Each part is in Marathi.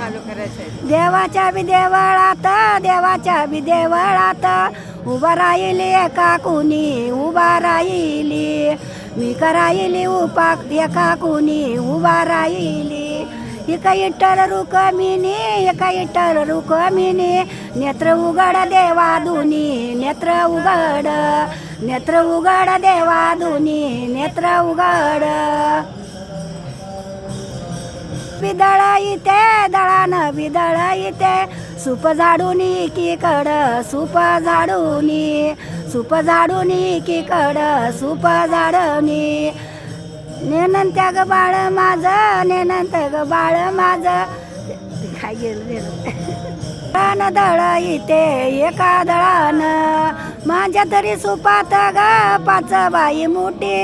चालू करायचं देवाच्या बी देवळात देवाच्या बी देवळात उभा राहिली एका कुणी उभा राहिली. मी करायली उपा एका कुणी उभा राहिली. एका इट्टल रुकमिनी एका इट्टल रुकमिनी नेत्र उघड देवा दुनी नेत्र उघड. नेत्र उघड देवा दुनी नेत्र उघड. बिदळ इथे दळान बिदळ इथे सूप झाडून कड सूप झाडून सूप झाडून कड सूप झाडूनी. नेनंत ग बाळ माझं नेनंत ग बाळ माझं. काय गेलं दळ इथे एका दळान. माझ्या तरी सुपात ग पाच बाई मोठी.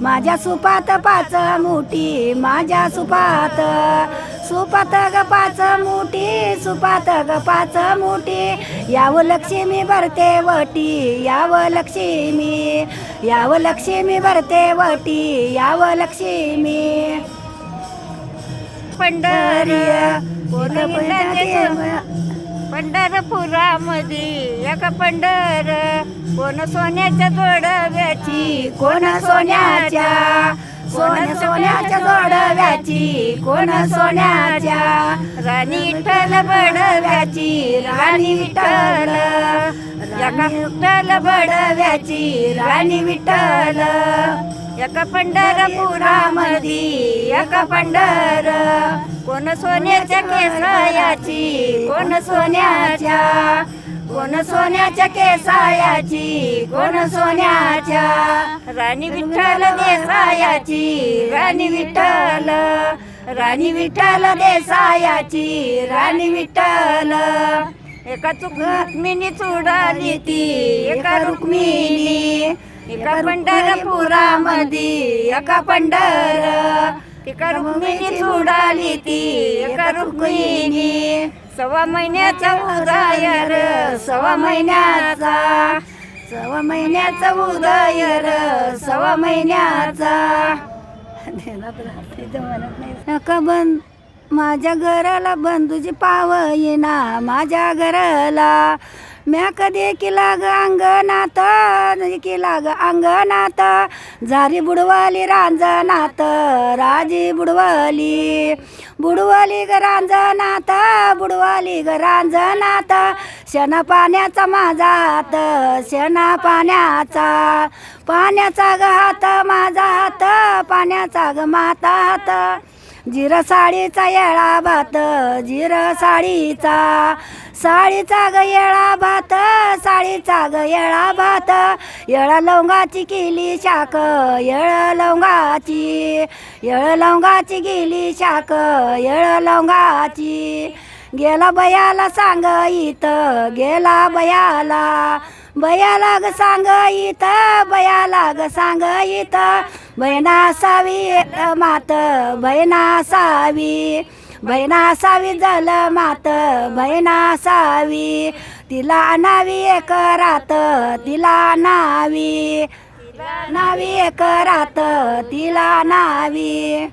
माझ्या सुपात पाच मोठी माझ्या सुपात सुपात ग पाच मोठी सुपात ग पाच मोठी. यावं लक्ष्मी भरते वटी यावं लक्ष्मी यावं लक्ष्मी भरते वटी यावं लक्ष्मी. सोन- पंढरपुरामध्ये एका पंढर. कोण सोन्याच्या जोडव्याची कोण सोन्याच्या. सोन सोन्याच्या जोडव्याची कोण सोन्याच्या. राणी विठ्ठल बडव्याची राणी विठ्ठल. एका विठ्ठल बडव्याची राणी विठ्ठल. एका पंढरपुरामधी एक पंढर. कोण सोन्याच्या केसायाची कोण सोन्याच्या. कोण सोन्याच्या केसायाची कोण सोन्याच्या. राणी विठ्ठल देसायाची राणी विठ्ठल. राणी विठ्ठल देसायाची राणी विठ्ठल. एका चुक रुक्मिणी चुडाली ती एका रुक्मिणी. एका पंढरपुरामध्ये एका पंढर. एका रुक्मिणी चुडाली ती एका रुक्मिणी. सव्वा महिन्याचा उदय र सव्वा महिन्याचा. सव्वा महिन्याचा उदय र सव्वा महिन्याचा. नका बंद. माझ्या घराला बंधूची पाव येना माझ्या घराला. म्या कधी केला ग अंगणात म्हणजे केला ग अंगणात झारी बुडवाली रांजनात राजी बुडवाली. बुडवाली ग रांजनात बुडवाली ग रांजनात शेणा पाण्याचा माझा हात शेणा पाण्याचा. पाण्याचा ग हात माझा हात पाण्याचा ग माता हात. जिर साडीचा येळा भात जिर साडीचा साडीचा ग येळा भात साडीचा ग येळा भात. येळा लवंगाची केली शाक येळ लवंगाची येळ लवंगाची गेली शाक येळ लवंगाची. गेला बयाला सांग इथं गेला बयाला बयाला ग सांग इथं बयाला ग सांग इथं बहिणा सावी मात बहिणा सावी बहिणा सावी झालं मात बहिणा सावी तिला नावी एक रात तिला नावी नावी एक रात तिला नावी